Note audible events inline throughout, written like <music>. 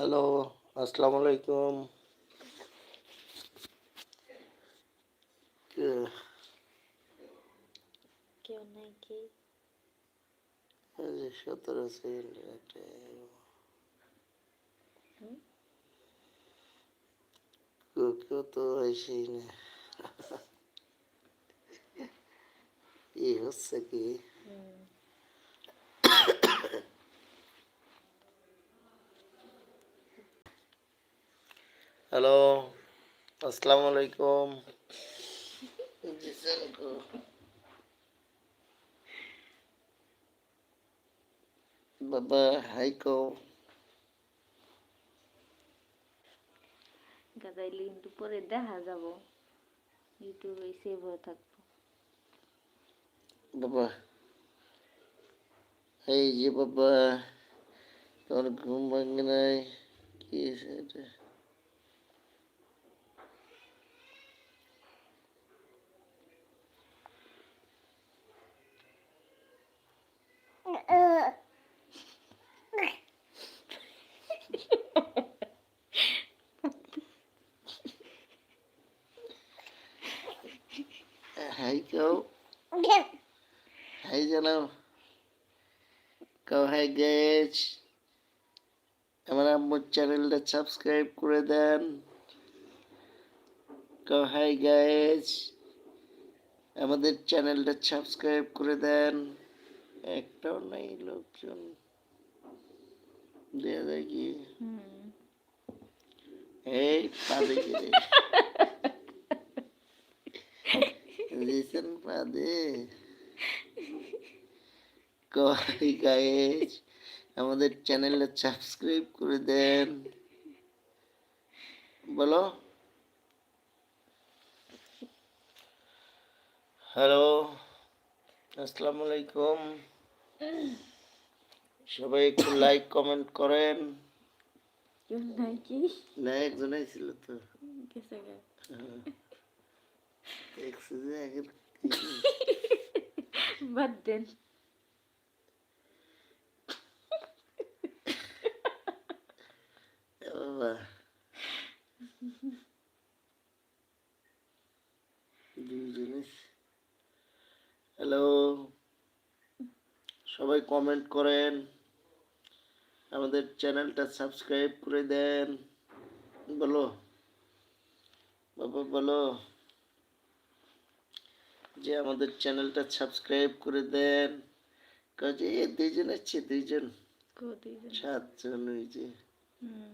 Hello আসসালামু আলাইকুম কে- কেউ যে সতেরো সেকেন্ড একটা কেউ তো আসেই না। <laughs> কি হচ্ছে কি হুম হ্যালো আসসালামু আলাইকুম। বাবা হাইকো গাজাইলে কিন্তু পরে দেখা যাব। ইউটিউবে সেভ হয়ে থাকব। বাবা এই যে বাবা তোর ঘুম ভাঙে নাই কি সেটা হাই কাও হাই জানাও কাও হাই গেছ আমার আম্মুর চ্যানেলটা সাবস্ক্রাইব করে দেন। কাও হাই গাইজ আমাদের চ্যানেলটা সাবস্ক্রাইব করে দেন। একটাও নাই, লোকজন। দেয়া যায় কি? এই গাইজ আমাদের চ্যানেলটা সাবস্ক্রাইব করে দেন। বলো। হ্যালো আসসালামু আলাইকুম। সবাই একটু লাইক কমেন্ট করেন। না একজনই ছিল তো। বাদ দেন। বাবা। দুইজনে হ্যালো সবাই কমেন্ট করেন আমাদের চ্যানেলটা সাবস্ক্রাইব করে দেন বলো বাবা বলো যে আমাদের চ্যানেলটা সাবস্ক্রাইব করে দেন কাজে দুইজন আছে দুইজন সাতজন ওই যে হুম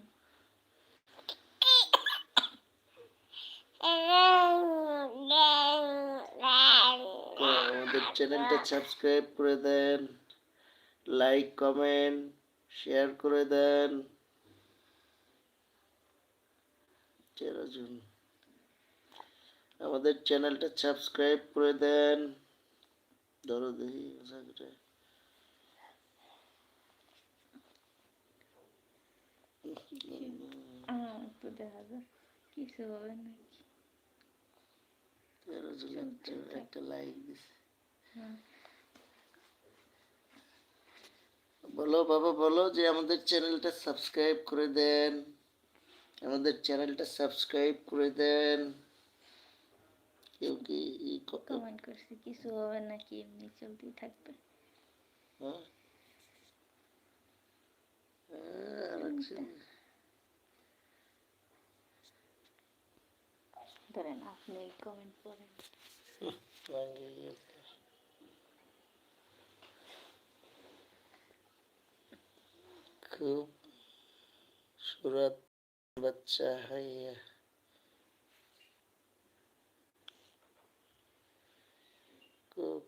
চ্যানেলটা সাবস্ক্রাইব করে দেন লাইক কমেন্ট শেয়ার করে দেন আমাদের চ্যানেলটা সাবস্ক্রাইব করে দেন ধরো দেখি দেখা যায় কিছু হবে নাকি একটা- লাইক দিছে বলো বাবা বলো যে আমাদের চ্যানেলটা সাবস্ক্রাইব করে দেন। আমাদের চ্যানেলটা সাবস্ক্রাইব করে দেন। কেউ কি কমেন্ট করছি কিছু হবে নাকি এমনি চলতেই থাকবে। হ্যাঁ? ধরেন আপনি কমেন্ট করেন ভাঙে গেছে। খুব সুরত বাচ্চা হাইয়া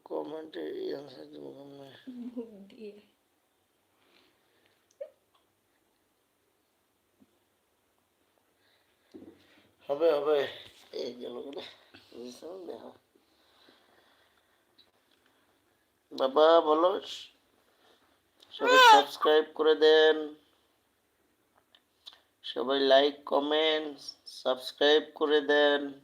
কমেন্টে আনসার দিব মুখ দিয়ে। হবে হবে। এই গেল দেখো। বাবা বলো। সবাই সাবস্ক্রাইব করে দেন। সবাই লাইক কমেন্ট সাবস্ক্রাইব করে দেন।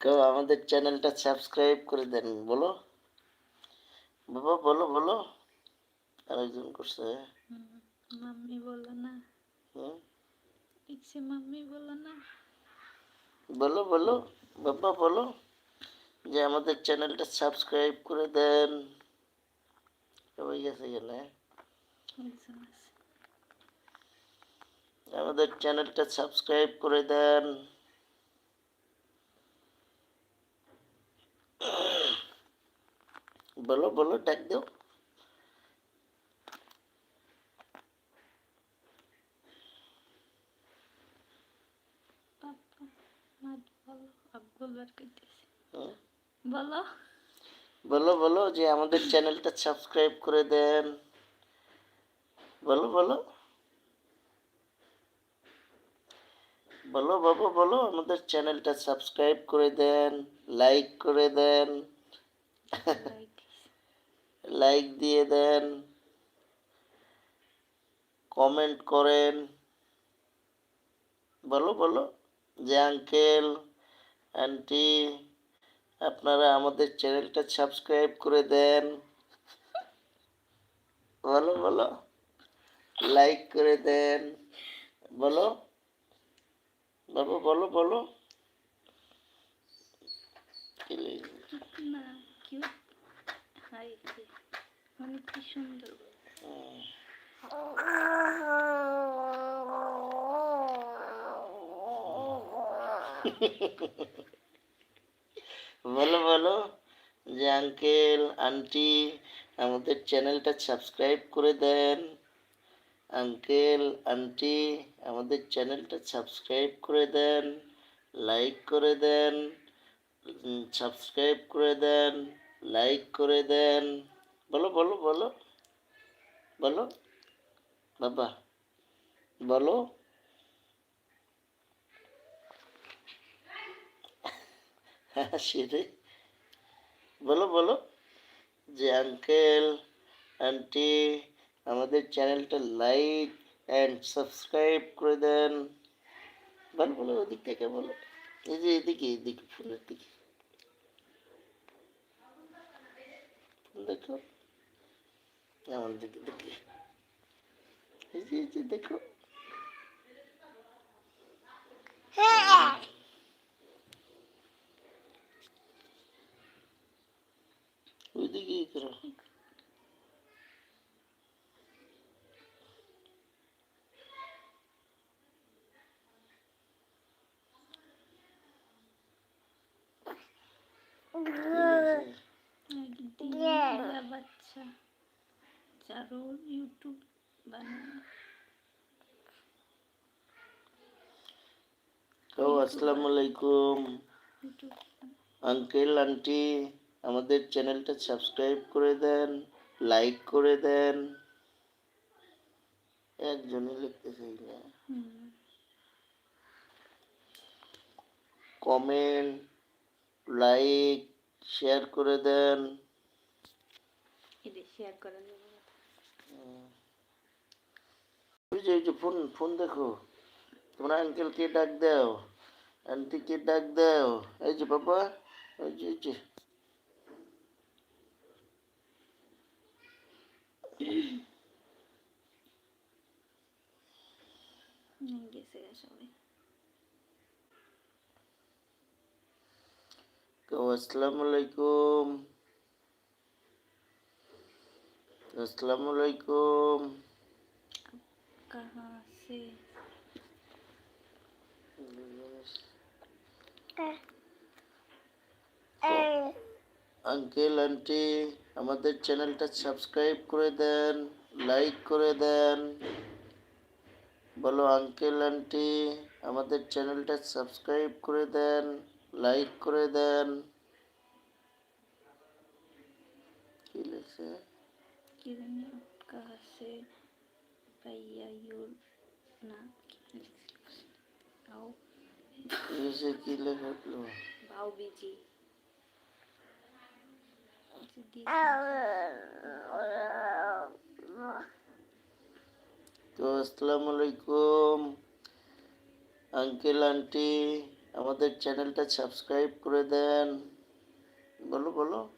কেউ আমাদের চ্যানেলটা সাবস্ক্রাইব করে দেন বলো। বাবা বলো বলো। আরেকজন করছে। মাম্মি বলো না। হুম? মাম্মি বলো না। বলো বলো, বাবা বলো যে আমাদের চ্যানেলটা সাবস্ক্রাইব করে দেন। সবাই গেছে গেলে। আমাদের চ্যানেলটা সাবস্ক্রাইব করে দেন। বলো বলো, ডাক দাও পাপা মা বলো আব্বুল বার করতেছে হুম? বলো। বলো বলো যে আমাদের চ্যানেলটা সাবস্ক্রাইব করে দেন। বলো বলো। বলো, বাবা, বলো, আমাদের চ্যানেলটা সাবস্ক্রাইব করে দেন, লাইক করে দেন। লাইক দিয়ে দেন। কমেন্ট করেন। বলো বলো, যে আঙ্কেল আন্টি আপনারা আমাদের চ্যানেলটা সাবস্ক্রাইব করে দেন। বলো বলো। লাইক করে দেন। বলো। বাবা বলো বলো। কি লিখবে? না কিউ হাই অনেক কি সুন্দর <laughs> হুম। বলো বলো, যে আঙ্কেল আন্টি আমাদের চ্যানেলটা সাবস্ক্রাইব করে দেন। আঙ্কেল আন্টি আমাদের চ্যানেলটা সাবস্ক্রাইব করে দেন লাইক করে দেন সাবস্ক্রাইব করে দেন লাইক করে দেন। বলো বলো বলো বলো, বাবা, বলো। হাসিরে। বলো বলো, যে আঙ্কেল আন্টি আমাদের চ্যানেলটা লাইক অ্যান্ড সাবস্ক্রাইব করে দেন। বলো বলো, ওদিক থেকে বলো। এই যে এদিকে এদিকে ফোনের দিকে। দেখো, আমার দিকে দেখে এই যে দেখো। ওইদিকে বাচ্চা যারও ইউটিউব বানানো আসসালামু আলাইকুম। আঙ্কেল আন্টি আমাদের চ্যানেলটা সাবস্ক্রাইব করে দেন লাইক করে দেন। একজনই লিখতে চাই না কমেন্ট লাইক শেয়ার করে দেন। শেয়ার করা যাবে না। ওই যে ওই যে ফোন ফোন দেখো। তোমরা আঙ্কেলকে ডাক দাও। আন্টিকে ডাক দাও। এই যে বাবা ওই যে ওই যে <coughs> গেছে গা সবাই কেউ আসসালামু আলাইকুম আসসালামু আলাইকুম আঙ্কেল আন্টি আমাদের চ্যানেলটা সাবস্ক্রাইব করে দেন লাইক করে দেন। বলো আঙ্কেল আন্টি আমাদের চ্যানেলটা সাবস্ক্রাইব করে দেন। লাইক করে দেন। কি লিখছে? কি জানি কাছে পাইয়া ইউর না এসে কি লেখা হলো? ভাউবিজি তো আসসালামু আলাইকুম আঙ্কেল আন্টি। আমাদের চ্যানেলটা সাবস্ক্রাইব করে দেন। বলো বলো।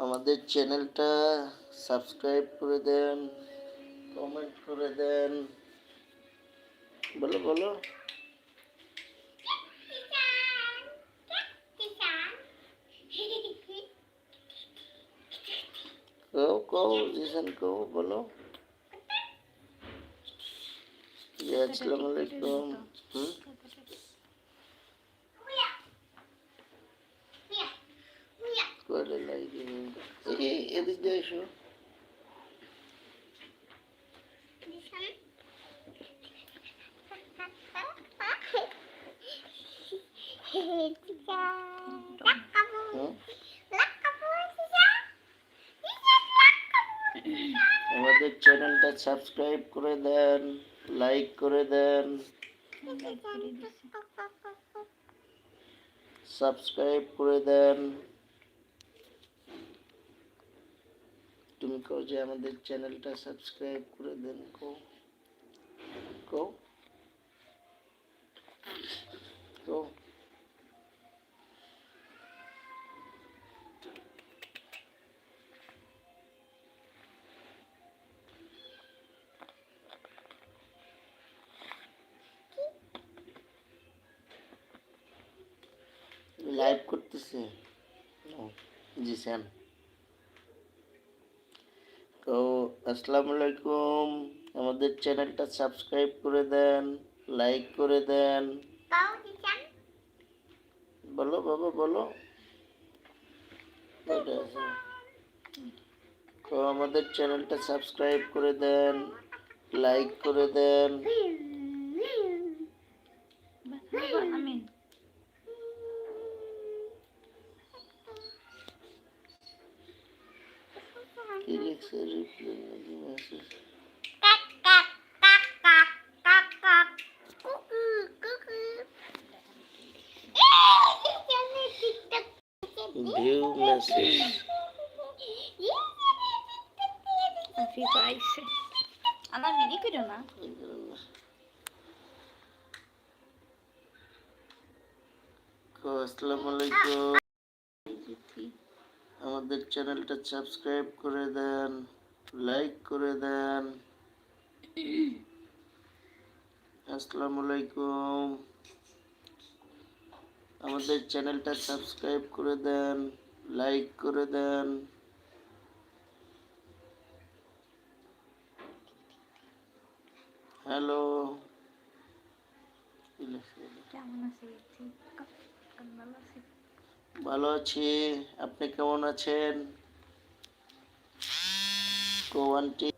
আমাদের চ্যানেলটা সাবস্ক্রাইব করে দেন, কমেন্ট করে দেন। বলো বলো। কও কও জিসান কও, বলো। আসসালামু আলাইকুম। হুম করে লাগে এই এদিক দিয়ে এসো হুম আমাদের চ্যানেলটা সাবস্ক্রাইব করে দেন, লাইক করে দেন। সাবস্ক্রাইব করে দেন। তুমি কও যে আমাদের চ্যানেলটা সাবস্ক্রাইব করে দেন কও। লাইভ করতেছে। জি স্যাম তো আসসালামু আলাইকুম। আমাদের চ্যানেলটা সাবস্ক্রাইব করে দেন লাইক করে দেন। বলো বাবা বলো। তো আমাদের চ্যানেলটা সাবস্ক্রাইব করে দেন লাইক করে দেন বাবা আমিন কি লিখছে রিপ্লাই নাকি মেসেজ ভিউ মেসেজ আফিফা আইছে আমার মিনি করো না আসসালামু আলাইকুম আমাদের চ্যানেলটা সাবস্ক্রাইব করে দেন, লাইক করে দেন। আসসালামু আলাইকুম। আমাদের চ্যানেলটা সাবস্ক্রাইব করে দেন, লাইক করে দেন। হ্যালো। কেমন আছে ভালো আছি। আপনি কেমন আছেন? কোয়ান্টি